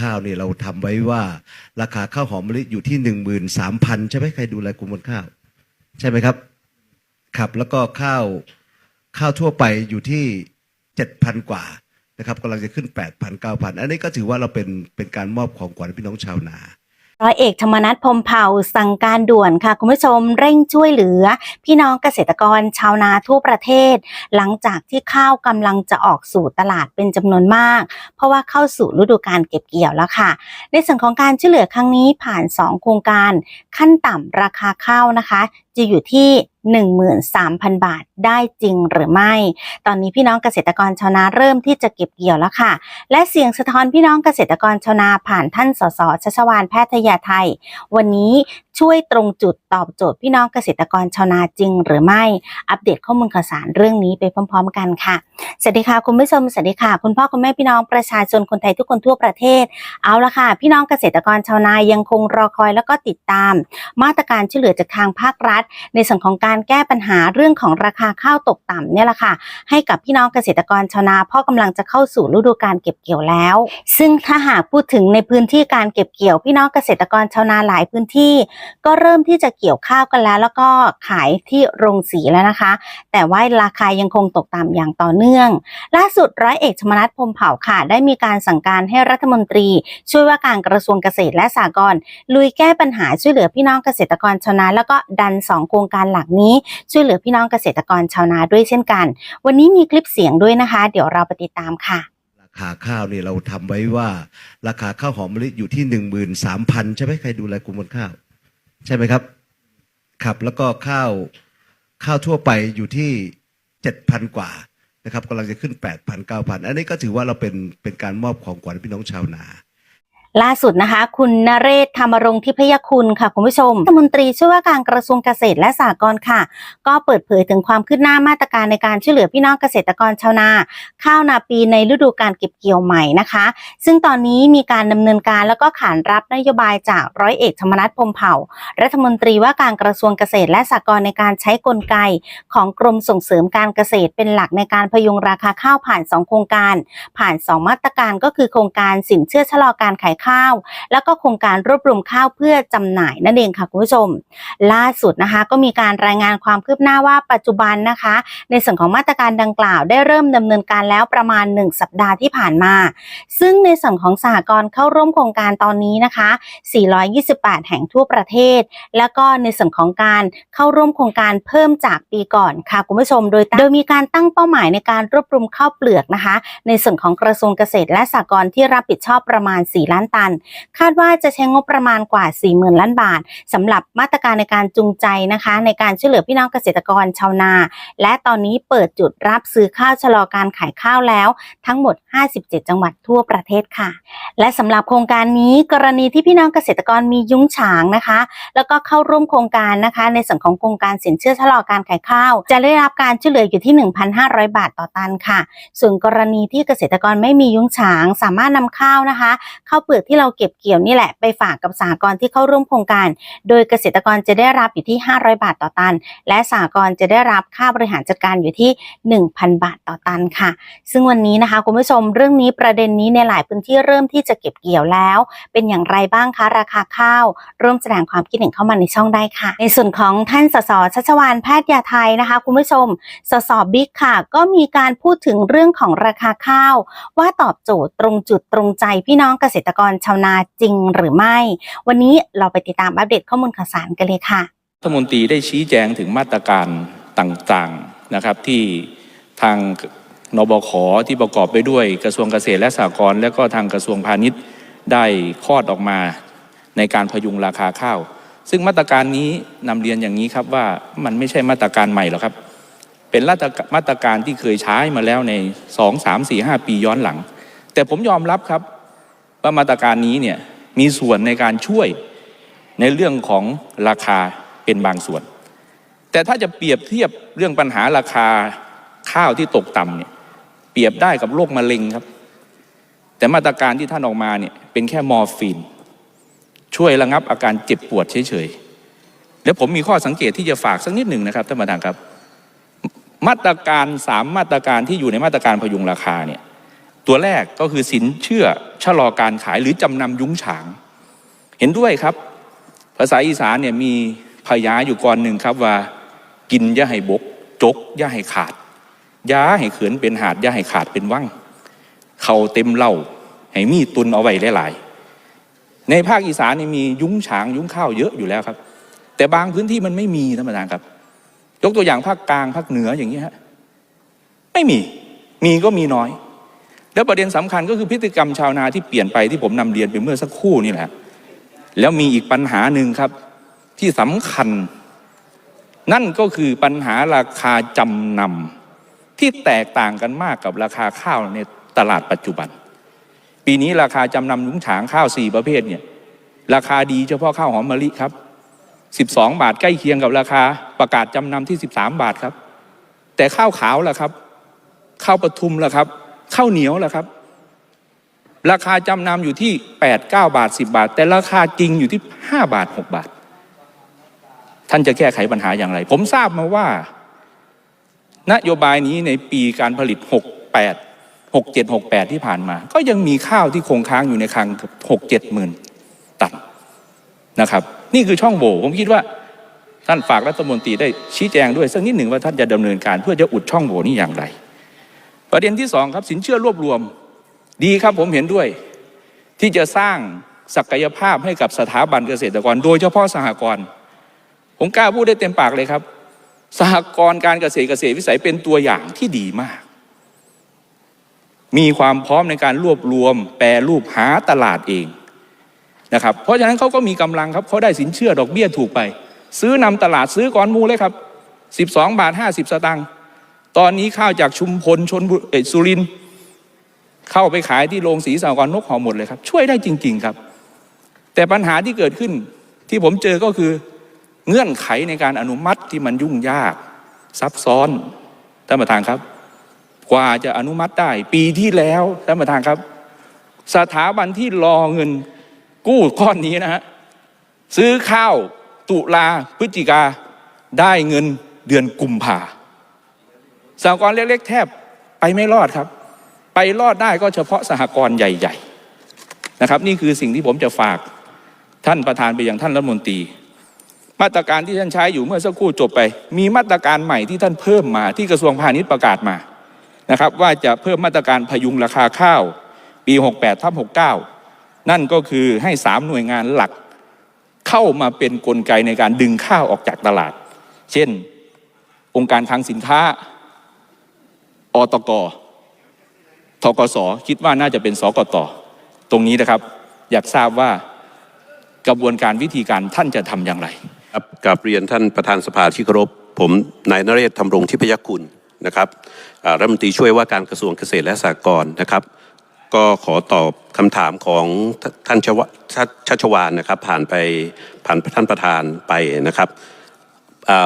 ข้าวเนี่ยเราทำไว้ว่า ราคาข้าวหอมมะลิอยู่ที่หนึ่งหมื่นสามพันใช่ไหมใครดูแลกลุ่มคนข้าว ใช่ไหมครับครับ แล้วก็ข้าวข้าวทั่วไปอยู่ที่เจ็ดพันกว่านะครับกำลังจะขึ้นแปดพันเก้าพันอันนี้ก็ถือว่าเราเป็นเป็นการมอบของขวัญพี่น้องชาวนา ร้อยเอกธรรมนัฐพมเผ่าสั่งการด่วนค่ะ คุณผู้ชมเร่งช่วยเหลือ พี่น้องเกษตรกรชาวนาทั่วประเทศ หลังจากที่ข้าวกำลังจะออกสู่ตลาดเป็นจำนวนมาก เพราะว่าเข้าสู่ฤดูการเก็บเกี่ยวแล้วค่ะ ในส่วนของการช่วยเหลือครั้งนี้ผ่าน 2 โครงการ ขั้นต่ำราคาข้าวนะคะ จะอยู่ที่ 13,000 บาทได้จริงหรือไม่ ตอนนี้พี่น้องเกษตรกรชาวนาเริ่มที่จะเก็บเกี่ยวแล้วค่ะ และเสียงสะท้อนพี่น้องเกษตรกรชาวนาผ่านท่านสสชัชวานแพทยาไทย วันนี้ ช่วยตรงจุดตอบโจทย์พี่น้องเกษตรกรชาวนาจริง หรือไม่อัปเดตข้อมูลข่าวสารเรื่องนี้ไปพร้อม ๆ กันค่ะสวัสดีค่ะคุณผู้ชมสวัสดีค่ะ คุณพ่อคุณแม่พี่น้องประชาชนคนไทยทุกคนทั่วประเทศ เอาละค่ะ พี่น้องเกษตรกรชาวนายังคงรอคอยแล้วก็ติดตาม มาตรการช่วยเหลือจากทางภาครัฐ ในส่วนของการแก้ปัญหาเรื่องของราคาข้าวตกต่ำเนี่ยแหละค่ะ ให้กับพี่น้องเกษตรกรชาวนาพราะกำลังจะเข้าสู่ฤดูการเก็บเกี่ยวแล้ว ซึ่งถ้าหากพูดถึงในพื้นที่การเก็บเกี่ยว พี่น้องเกษตรกรชาวนาหลายพื้นที่ก็เริ่มที่จะเกี่ยวข้าวกันแล้ว แล้วก็ขายที่โรงสีแล้วนะคะ แต่ว่าราคายังคงตกต่ำอย่างต่อเนื่อง ล่าสุดร้อยเอกธรรมนัฐพมเผ่าค่ะ ได้มีการสั่งการให้รัฐมนตรี ช่วยว่าการกระทรวงเกษตรและสหกรณ์ลุยแก้ปัญหาช่วยเหลือพี่น้องเกษตรกรชาวนาแล้วก็ดันสองโครงการหลักนี้ ช่วยเหลือพี่น้องเกษตรกรชาวนาด้วยเช่นกัน วันนี้มีคลิปเสียงด้วยนะคะ เดี๋ยวเราไปติดตามค่ะราคาข้าวเนี่ยเราทำไว้ว่า ราคาข้าวหอมมะลิอยู่ที่หนึ่งหมื่นสามพันใช่ไหมใครดูแลกลุ่มมลข้าว ใช่ไหมครับ ครับแล้วก็ข้าวข้าวทั่วไปอยู่ที่เจ็ดพันกว่านะครับกำลังจะขึ้นแปดพันเก้าพันอันนี้ก็ถือว่าเราเป็นเป็นการมอบของขวัญพี่น้องชาวนา ล่าสุดนะคะ คุณนเรศธรรมรงค์ทิพยคุณค่ะคุณผู้ชมรัฐมนตรีช่วยว่าการกระทรวงเกษตรและสหกรณ์ค่ะ ก็เปิดเผยถึงความคืบหน้ามาตรการในการช่วยเหลือพี่น้องเกษตรกรชาวนา ข้าวนาปีในฤดูการเก็บเกี่ยวใหม่นะคะ ซึ่งตอนนี้มีการดำเนินการแล้วก็ขานรับนโยบายจากร้อยเอกธรรมนัฐพรมเผ่า รัฐมนตรีว่าการกระทรวงเกษตรและสหกรณ์ในการใช้กลไก ของกรมส่งเสริมการเกษตรเป็นหลักในการพยุงราคาข้าวผ่าน 2 โครงการ ผ่าน 2 มาตรการก็คือโครงการสินเชื่อชะลอการขายข้าว แล้วก็โครงการรวบรวมข้าวเพื่อจำหน่ายนั่นเองค่ะคุณผู้ชม ล่าสุดนะคะก็มีการรายงานความคืบหน้าว่าปัจจุบันนะคะ ในส่วนของมาตรการดังกล่าวได้เริ่มดำเนินการแล้วประมาณ 1 สัปดาห์ที่ผ่านมา ซึ่งในส่วนของสหกรณ์เข้าร่วมโครงการตอนนี้นะคะ 428 แห่งทั่วประเทศ แล้วก็ในส่วนของการเข้าร่วมโครงการเพิ่มจากปีก่อนค่ะคุณผู้ชม โดยโดยมีการตั้งเป้าหมายในการรวบรวมข้าวเปลือกนะคะ ในส่วนของกระทรวงเกษตรและสหกรณ์ที่รับผิดชอบประมาณ 4 ล้านตัน คาดว่าจะใช้งบประมาณกว่า 40,000 ล้านบาทสำหรับมาตรการในการจูงใจนะคะ ในการช่วยเหลือพี่น้องเกษตรกรชาวนา และตอนนี้เปิดจุดรับซื้อข้าวชะลอการขายข้าวแล้ว ทั้งหมด 57 จังหวัดทั่วประเทศค่ะ และสำหรับโครงการนี้กรณีที่พี่น้องเกษตรกรมียุ้งฉางนะคะ แล้วก็เข้าร่วมโครงการนะคะ ในส่วนของโครงการสินเชื่อชะลอการขายข้าว จะได้รับการช่วยเหลืออยู่ที่ 1,500 บาทต่อตันค่ะ ส่วนกรณีที่เกษตรกรไม่มียุ้งฉาง สามารถนำข้าวนะคะ เข้าเปลือกที่เราเก็บเกี่ยวนี่แหละไปฝากกับสหกรที่เข้าร่วมโครงการ โดยเกษตรกรจะได้รับอยู่ที่ 500 บาทต่อตัน และสหกรจะได้รับค่าบริหารจัดการอยู่ที่ 1,000 บาทต่อตันค่ะ ซึ่งวันนี้นะคะคุณผู้ชมเรื่องนี้ประเด็นนี้ในหลายพื้นที่เริ่มที่จะเก็บเกี่ยวแล้ว เป็นอย่างไรบ้างคะราคาข้าวร่วมแสดงความคิดเห็นเข้ามาในช่องได้ค่ะ ในส่วนของท่านสสชัชวานแพทย์ยาไทยนะคะ คุณผู้ชมสสบิ๊กค่ะ ก็มีการพูดถึงเรื่องของราคาข้าว ว่าตอบโจทย์ตรงจุดตรงใจพี่น้องเกษตรกรชาวนาจริงหรือไม่ วันนี้เราไปติดตามอัปเดตข้อมูลข่าวสารกันเลยค่ะรัฐมนตรีได้ชี้แจงถึงมาตรการต่างๆนะครับที่ทางนบขที่ประกอบไปด้วยกระทรวงเกษตรและสหกรณ์และก็ทางกระทรวงพาณิชย์ได้คลอดออกมาในการพยุงราคาข้าว ซึ่งมาตรการนี้นำเรียนอย่างนี้ครับว่ามันไม่ใช่มาตรการใหม่หรอกครับ เป็นมาตรมาตรการที่เคยใช้มาแล้วใน 2 3 4 5 ปีย้อนหลัง แต่ผมยอมรับครับ ว่ามาตรการนี้เนี่ยมีส่วนในการช่วยในเรื่องของราคาเป็นบางส่วน แต่ถ้าจะเปรียบเทียบเรื่องปัญหาราคาข้าวที่ตกต่ำเนี่ยเปรียบได้กับโรคมะเร็งครับ แต่มาตรการที่ท่านออกมาเนี่ยเป็นแค่มอร์ฟีนช่วยระงับอาการเจ็บปวดเฉยๆแล้วผมมีข้อสังเกตที่จะฝากสักนิดหนึ่งนะครับท่านประธานครับ มาตรการสามมาตรการที่อยู่ในมาตรการพยุงราคาเนี่ย ตัวแรกก็คือสินเชื่อชะลอการขายหรือจำนำยุ้งฉาง เห็นด้วยครับ ภาษาอีสานเนี่ยมีพยาอยู่ก่อนหนึ่งครับว่า กินย่าให้บก จกย่าให้ขาดย้าให้เขือนเป็นหาดย่าให้ขาดเป็นว่างเขาเต็มเหล่าให้มีตุนเอาไว้หลายๆในภาคอีสานนี่มียุ้งฉางยุ้งข้าวเยอะอยู่แล้วครับ แต่บางพื้นที่มันไม่มีท่านประธานครับ ยกตัวอย่างภาคกลางภาคเหนืออย่างนี้ฮะไม่มีมีก็มีน้อย แล้วประเด็นสำคัญก็คือพฤติกรรมชาวนาที่เปลี่ยนไปที่ผมนำเรียนไปเมื่อสักครู่นี่แหละ แล้วมีอีกปัญหาหนึ่งครับที่สำคัญ นั่นก็คือปัญหาราคาจำนำที่แตกต่างกันมากกับราคาข้าวในตลาดปัจจุบัน ปีนี้ราคาจำนำยุ้งฉางข้าวสี่ประเภทเนี่ยราคาดีเฉพาะข้าวหอมมะลิครับ12 บาทใกล้เคียงกับราคาประกาศจำนำที่ 13 บาทครับ แต่ข้าวขาวล่ะครับ ข้าวปทุมล่ะครับ ข้าวเหนียวล่ะครับ ราคาจำนำอยู่ที่8 9บาท10บาท แต่ราคาจริงอยู่ที่5บาท6บาท ท่านจะแก้ไขปัญหาอย่างไร ผมทราบมาว่า นโยบายนี้ในปีการผลิต68 67 68ที่ผ่านมา ก็ยังมีข้าวที่คงค้างอยู่ในคลัง6 7หมื่นตันนะครับ นี่คือช่องโหว่ผมคิดว่าท่านฝากรัฐมนตรีได้ชี้แจงด้วยสักนิดหนึ่งว่าท่านจะดำเนินการเพื่อจะอุดช่องโหว่นี้อย่างไร ประเด็นที่สองครับสินเชื่อรวบรวม ดีครับผมเห็นด้วย ที่จะสร้างศักยภาพให้กับสถาบันเกษตรกร โดยเฉพาะสหกรณ์ผมกล้าพูดได้เต็มปากเลยครับ สหกรณ์การเกษตรเกษตรวิสัยเป็นตัวอย่างที่ดีมาก มีความพร้อมในการรวบรวม แปรรูปหาตลาดเองนะครับเพราะฉะนั้นเขาก็มีกำลังครับเขาได้สินเชื่อดอกเบี้ยถูกไป ซื้อนำตลาดซื้อก้อนมูเลยครับ 12 บาท 50 สตางค์ ตอนนี้ข้าวจากชุมพลชนบุเอ่อสุรินเข้าไปขายที่โรงสีสากรนกหอหมดเลยครับ ช่วยได้จริง ๆครับ แต่ปัญหาที่เกิดขึ้นที่ผมเจอก็คือเงื่อนไขในการอนุมัติที่มันยุ่งยาก ซับซ้อนท่านประธานครับ กว่าจะอนุมัติได้ ปีที่แล้วท่านประธานครับ สถาบันที่รอเงินกู้ก้อนนี้นะฮะซื้อข้าวตุลาพฤศจิกาได้เงินเดือนกุมภา สหกรณ์เล็กๆ แทบไปไม่รอดครับ ไปรอดได้ก็เฉพาะสหกรณ์ใหญ่ ๆนะครับ นี่คือสิ่งที่ผมจะฝากท่านประธานไปยังท่านรัฐมนตรี มาตรการที่ท่านใช้อยู่เมื่อสักครู่จบไป มีมาตรการใหม่ที่ท่านเพิ่มมาที่กระทรวงพาณิชย์ประกาศมานะครับ ว่าจะเพิ่มมาตรการพยุงราคาข้าวปี 68ทับ69 นั่นก็คือให้สามหน่วยงานหลักเข้ามาเป็นนกลไกในการดึงข้าวออกจากตลาด เช่น องค์การคลังสินค้า อตกทกสคิดว่าน่าจะเป็นสกตตรงนี้นะครับ อยากทราบว่ากระบวนการวิธีการท่านจะทำอย่างไรครับกับเรียนท่านประธานสภาที่เคารพผมนายนเรศธรรมรงทิพยคุณนะครับรัฐมนตรีช่วยว่าการกระทรวงเกษตรและสหกรณ์นะครับ ก็ขอตอบคำถามของท่านชัชวานนะครับ ผ่านไปผ่านท่านประธานไปนะครับ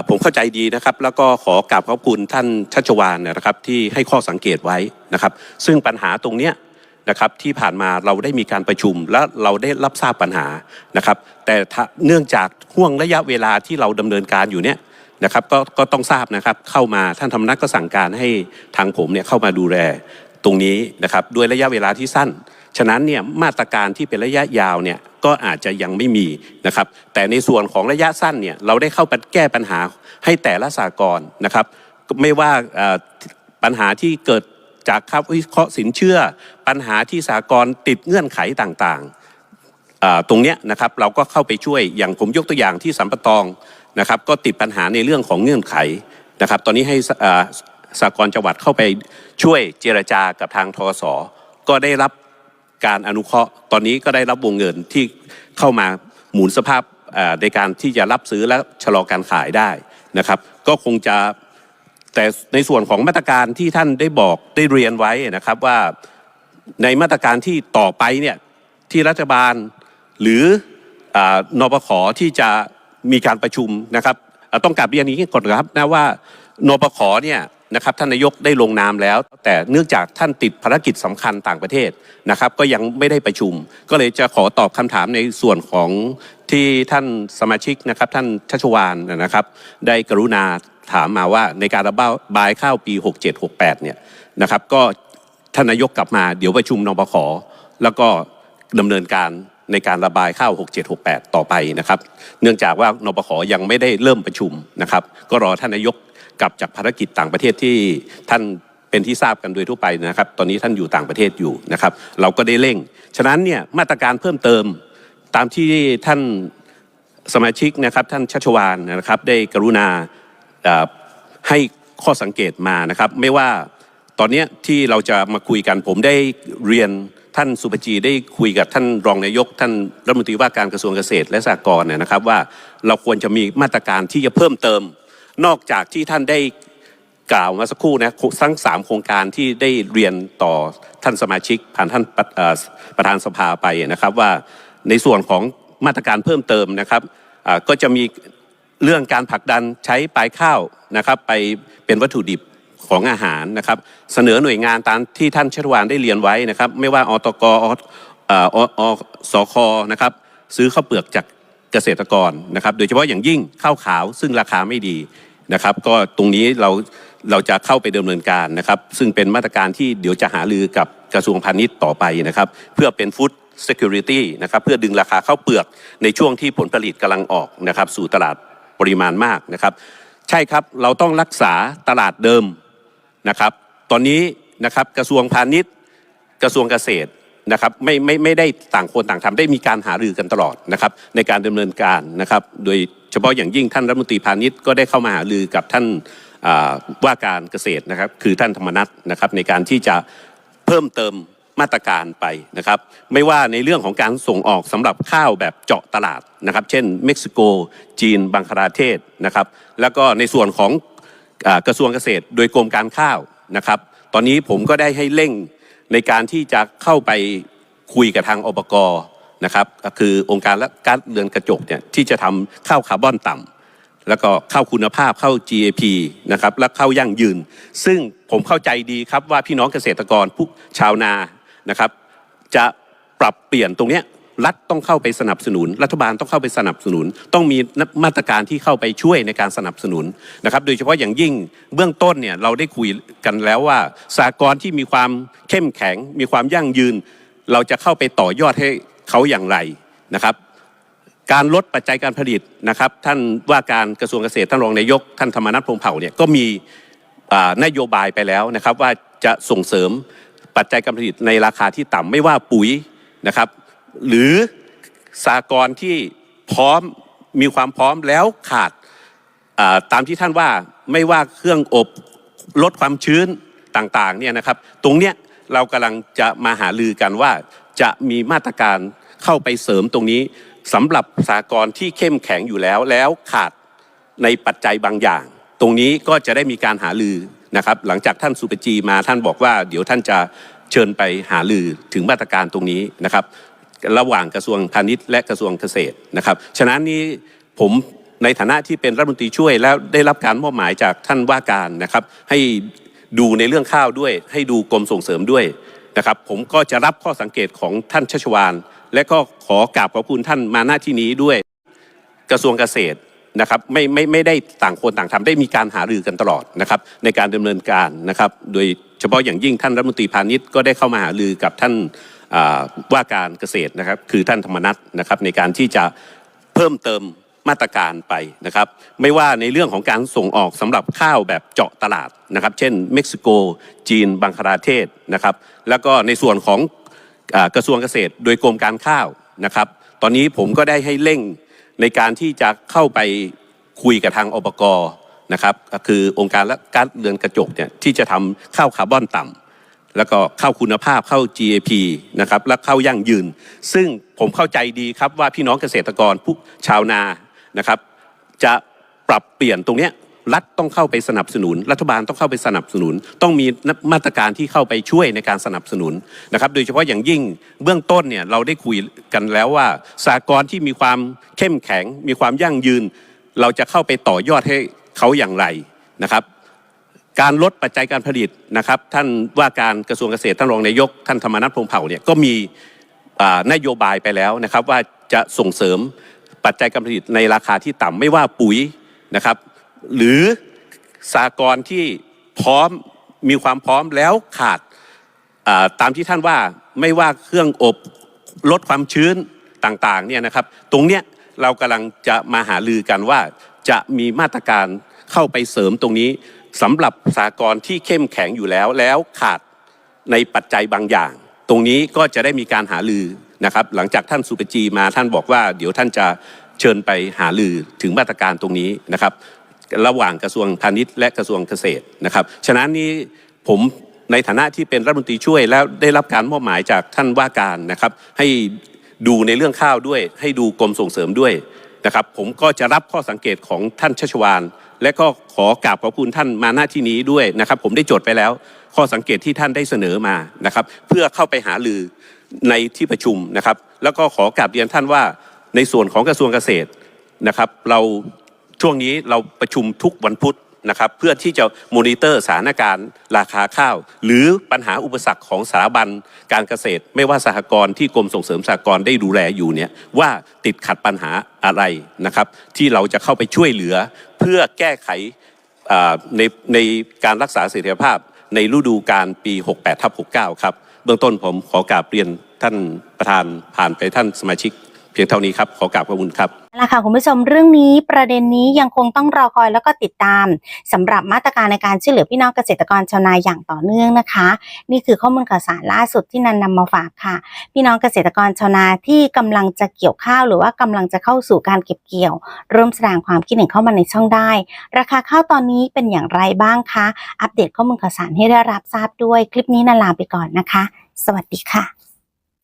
ผมเข้าใจดีนะครับ แล้วก็ขอกราบขอบคุณท่านชัชวานนะครับ ที่ให้ข้อสังเกตไว้นะครับ ซึ่งปัญหาตรงเนี้ยนะครับที่ผ่านมาเราได้มีการประชุมและเราได้รับทราบปัญหานะครับ แต่เนื่องจากห่วงระยะเวลาที่เราดำเนินการอยู่เนี่ยนะครับก็ก็ต้องทราบนะครับเข้ามาท่านธรรมนักก็สั่งการให้ทางผมเนี่ยเข้ามาดูแลตรงนี้นะครับด้วยระยะเวลาที่สั้น ฉะนั้นเนี่ยมาตรการที่เป็นระยะยาวเนี่ยก็อาจจะยังไม่มีนะครับ แต่ในส่วนของระยะสั้นเนี่ยเราได้เข้าไปแก้ปัญหาให้แต่ละสากลนะครับ ไม่ว่าปัญหาที่เกิดจากครับวิเคราะห์สินเชื่อ ปัญหาที่สากลติดเงื่อนไขต่างๆอ่าตรงเนี้ยนะครับเราก็เข้าไปช่วยอย่างผมยกตัวอย่างที่สัมปตองนะครับ ก็ติดปัญหาในเรื่องของเงื่อนไขนะครับ ตอนนี้ให้สากลจังหวัดเข้าไปช่วยเจรจากับทางทกสก็ได้รับ การอนุเคราะห์ตอนนี้ก็ได้รับวงเงินที่เข้ามาหมุนสภาพในการที่จะรับซื้อและชะลอการขายได้นะครับ ก็คงจะแต่ในส่วนของมาตรการที่ท่านได้บอกได้เรียนไว้นะครับว่าในมาตรการที่ต่อไปเนี่ยที่รัฐบาลหรืออานปขที่จะมีการประชุมนะครับต้องกลับเรียนนี้ก่อนครับนะว่านปขเนี่ย นะครับท่านนายกได้ลงนามแล้ว แต่เนื่องจากท่านติดภารกิจสำคัญต่างประเทศนะครับ ก็ยังไม่ได้ประชุม ก็เลยจะขอตอบคำถามในส่วนของที่ท่านสมาชิกนะครับ ท่านชัชวานนะครับ ได้กรุณาถามมาว่าในการระบายข้าวปี 67-68เนี่ยนะครับก็ท่านนายกกลับมาเดี๋ยวประชุมนบขแล้วก็ดำเนินการในการระบายข้าว 6768 ต่อไปนะครับ เนื่องจากว่านบขยังไม่ได้เริ่มประชุมนะครับ ก็รอท่านนายก กลับจากภารกิจต่างประเทศที่ท่านเป็นที่ทราบกันโดยทั่วไปนะครับ ตอนนี้ท่านอยู่ต่างประเทศอยู่นะครับ เราก็ได้เร่ง ฉะนั้นเนี่ยมาตรการเพิ่มเติมตามที่ท่านสมาชิกนะครับท่านชัชวานนะครับได้กรุณาให้ข้อสังเกตมานะครับ ไม่ว่าตอนนี้ที่เราจะมาคุยกันผมได้เรียนท่านสุภจีได้คุยกับท่านรองนายก ท่านรัฐมนตรีว่าการกระทรวงเกษตรและสหกรณ์เนี่ยนะครับว่าเราควรจะมีมาตรการที่จะเพิ่มเติม นอกจากที่ท่านได้กล่าวมาสักครู่นะทั้งสามโครงการที่ได้เรียนต่อท่านสมาชิกผ่านท่านประประธานสภาไปนะครับว่าในส่วนของมาตรการเพิ่มเติมนะครับก็จะมีเรื่องการผลักดันใช้ปลายข้าวนะครับ ไปเป็นวัตถุดิบของอาหารนะครับ เสนอหน่วยงานตามที่ท่านชัชวานได้เรียนไว้นะครับ ไม่ว่าอตกออ่อออสคนะครับซื้อข้าวเปลือกจากเกษตรกรนะครับ โดยเฉพาะอย่างยิ่งข้าวขาวซึ่งราคาไม่ดี นะครับ ก็ตรงนี้เราเราจะเข้าไปดำเนินการนะครับ ซึ่งเป็นมาตรการที่เดี๋ยวจะหารือกับกระทรวงพาณิชย์ต่อไปนะครับ เพื่อเป็นฟู้ด security นะครับเพื่อดึงราคาข้าวเปลือกในช่วงที่ผลผลิตกำลังออกนะครับ สู่ตลาดปริมาณมากนะครับ ใช่ครับเราต้องรักษาตลาดเดิมนะครับ ตอนนี้นะครับกระทรวงพาณิชย์ กระทรวงเกษตร นะครับไม่ไม่ไม่ได้ต่างคนต่างทำได้มีการหารือกันตลอดนะครับในการดำเนินการนะครับโดยเฉพาะอย่างยิ่งท่านรัฐมนตรีพาณิชย์ก็ได้เข้ามาหารือกับท่านว่าการเกษตรนะครับคือท่านธรรมนัฐนะครับในการที่จะเพิ่มเติมมาตรการไปนะครับไม่ว่าในเรื่องของการส่งออกสำหรับข้าวแบบเจาะตลาดนะครับเช่นเม็กซิโก จีน บังคลาเทศนะครับแล้วก็ในส่วนของอกระทรวงเกษตรโดยกรมการข้าวนะครับตอนนี้ผมก็ได้ให้เร่ง ในการที่จะเข้าไปคุยกับทางอบกนะครับก็คือองค์การและการเรือนกระจกเนี่ยที่จะทำข้าวคาร์บอนต่ำแล้วก็เข้าคุณภาพเข้า GAP นะครับและเข้ายั่งยืน ซึ่งผมเข้าใจดีครับว่าพี่น้องเกษตรกรผู้ชาวนานะครับ จะปรับเปลี่ยนตรงนี้ รัฐต้องเข้าไปสนับสนุน รัฐบาลต้องเข้าไปสนับสนุน ต้องมีมาตรการที่เข้าไปช่วยในการสนับสนุนนะครับ โดยเฉพาะอย่างยิ่งเบื้องต้นเนี่ยเราได้คุยกันแล้วว่าสากลที่มีความเข้มแข็ง มีความยั่งยืน เราจะเข้าไปต่อยอดให้เขาอย่างไรนะครับการลดปัจจัยการผลิตนะครับ ท่านว่าการกระทรวงเกษตรท่านรองนายก ท่านธรรมนัฐพรหมเผ่าเนี่ยก็มีนโยบายไปแล้วนะครับ ว่าจะส่งเสริมปัจจัยการผลิตในราคาที่ต่ำไม่ว่าปุ๋ยนะครับ หรือสากลที่พร้อมมีความพร้อมแล้วขาดตามที่ท่านว่าไม่ว่าเครื่องอบลดความชื้นต่างๆเนี่ยนะครับ ตรงเนี้ยเรากำลังจะมาหาลือกันว่าจะมีมาตรการเข้าไปเสริมตรงนี้สำหรับสากลที่เข้มแข็งอยู่แล้วแล้วขาดในปัจจัยบางอย่าง ตรงนี้ก็จะได้มีการหาลือนะครับ หลังจากท่านสุปจีมาท่านบอกว่า เดี๋ยวท่านจะเชิญไปหาลือถึงมาตรการตรงนี้นะครับ ระหว่างกระทรวงพาณิชย์และกระทรวงเกษตรนะครับ ฉะนั้นนี้ผมในฐานะที่เป็นรัฐมนตรีช่วยแล้วได้รับการมอบหมายจากท่านว่าการนะครับ ให้ดูในเรื่องข้าวด้วย ให้ดูกรมส่งเสริมด้วยนะครับ ผมก็จะรับข้อสังเกตของท่านชัชวานและก็ขอกราบขอบคุณท่านมาหน้าที่นี้ด้วยกระทรวงเกษตรนะครับไม่ไม่ไม่ได้ต่างคนต่างทำได้มีการหารือกันตลอดนะครับในการดำเนินการนะครับ โดยเฉพาะอย่างยิ่งท่านรัฐมนตรีพาณิชย์ก็ได้เข้ามาหารือกับท่าน ว่าการเกษตรนะครับคือท่านธรรมนัฐนะครับในการที่จะเพิ่มเติมมาตรการไปนะครับ ไม่ว่าในเรื่องของการส่งออกสำหรับข้าวแบบเจาะตลาดนะครับ เช่น เม็กซิโก จีน บังคลาเทศนะครับ แล้วก็ในส่วนของอกระทรวงเกษตร โดยกรมการข้าวนะครับ ตอนนี้ผมก็ได้ให้เร่งในการที่จะเข้าไปคุยกับทางอบกนะครับก็คือองค์การและการเรือนกระจกเนี่ยที่จะทำข้าวคาร์บอนต่ำ แล้วก็เข้าคุณภาพเข้า GAP นะครับและข้ายั่งยืน ซึ่งผมเข้าใจดีครับว่าพี่น้องเกษตรกรผู้ชาวนานะครับ จะปรับเปลี่ยนตรงเนี้ยรัฐต้องเข้าไปสนับสนุน รัฐบาลต้องเข้าไปสนับสนุน ต้องมีมาตรการที่เข้าไปช่วยในการสนับสนุนนะครับโดยเฉพาะอย่างยิ่งเบื้องต้นเนี่ยเราได้คุยกันแล้วว่าสากลที่มีความเข้มแข็ง มีความยั่งยืน เราจะเข้าไปต่อยอดให้เขาอย่างไรนะครับ การลดปัจจัยการผลิตนะครับ ท่านว่าการกระทรวงเกษตรท่านรองนายก ท่านธรรมนัฐพรหมเผ่าเนี่ยก็มีนโยบายไปแล้วนะครับ ว่าจะส่งเสริมปัจจัยการผลิตในราคาที่ต่ำไม่ว่าปุ๋ยนะครับ หรือสากลที่พร้อมมีความพร้อมแล้วขาดตามที่ท่านว่าไม่ว่าเครื่องอบลดความชื้นต่างๆเนี่ยนะครับ ตรงเนี้ยเรากำลังจะมาหาลือกันว่าจะมีมาตรการเข้าไปเสริมตรงนี้ สำหรับสากลที่เข้มแข็งอยู่แล้วแล้วขาดในปัจจัยบางอย่าง ตรงนี้ก็จะได้มีการหาลือนะครับ หลังจากท่านสุปจีมาท่านบอกว่า เดี๋ยวท่านจะเชิญไปหาลือถึงมาตรการตรงนี้นะครับ ระหว่างกระทรวงพาณิชย์และกระทรวงเกษตรนะครับฉะนั้นนี้ผมในฐานะที่เป็นรัฐมนตรีช่วยแล้วได้รับการมอบหมายจากท่านว่าการนะครับ ให้ดูในเรื่องข้าวด้วย ให้ดูกรมส่งเสริมด้วยนะครับ ผมก็จะรับข้อสังเกตของท่านชัชวาน และก็ขอกราบขอบคุณท่านมาหน้าที่นี้ด้วยนะครับ ผมได้จดไปแล้ว ข้อสังเกตที่ท่านได้เสนอมานะครับ เพื่อเข้าไปหาลือในที่ประชุมนะครับ แล้วก็ขอกราบเรียนท่านว่าในส่วนของกระทรวงเกษตรนะครับ เราช่วงนี้เราประชุมทุกวันพุธ นะครับเพื่อที่จะมอนิเตอร์สถานการณ์ราคาข้าว หรือปัญหาอุปสรรคของสถาบันการเกษตร ไม่ว่าสหกรณ์ที่กรมส่งเสริมสหกรณ์ได้ดูแลอยู่เนี่ยว่าติดขัดปัญหาอะไรนะครับ ที่เราจะเข้าไปช่วยเหลือ เพื่อแก้ไขในในการรักษาเสถียรภาพในฤดูการปี 68ทับ69 ครับ เบื้องต้นผมขอกราบเรียนท่านประธานผ่านไปท่านสมาชิก เพียงเท่านี้ครับ ขอกราบขอบคุณครับเอาละค่ะคุณผู้ชมเรื่องนี้ประเด็นนี้ยังคงต้องรอคอยแล้วก็ติดตามสำหรับมาตรการในการช่วยเหลือพี่น้องเกษตรกรชาวนาอย่างต่อเนื่องนะคะ นี่คือข้อมูลข่าวสารล่าสุดที่นันนำมาฝากค่ะ พี่น้องเกษตรกรชาวนาที่กำลังจะเกี่ยวข้าว หรือว่ากำลังจะเข้าสู่การเก็บเกี่ยวเริ่มแสดงความคิดเห็นเข้ามาในช่องได้ ราคาข้าวตอนนี้เป็นอย่างไรบ้างคะอัปเดตข้อมูลข่าวสารให้ได้รับทราบด้วยคลิปนี้นันลาไปก่อนนะคะ สวัสดีค่ะ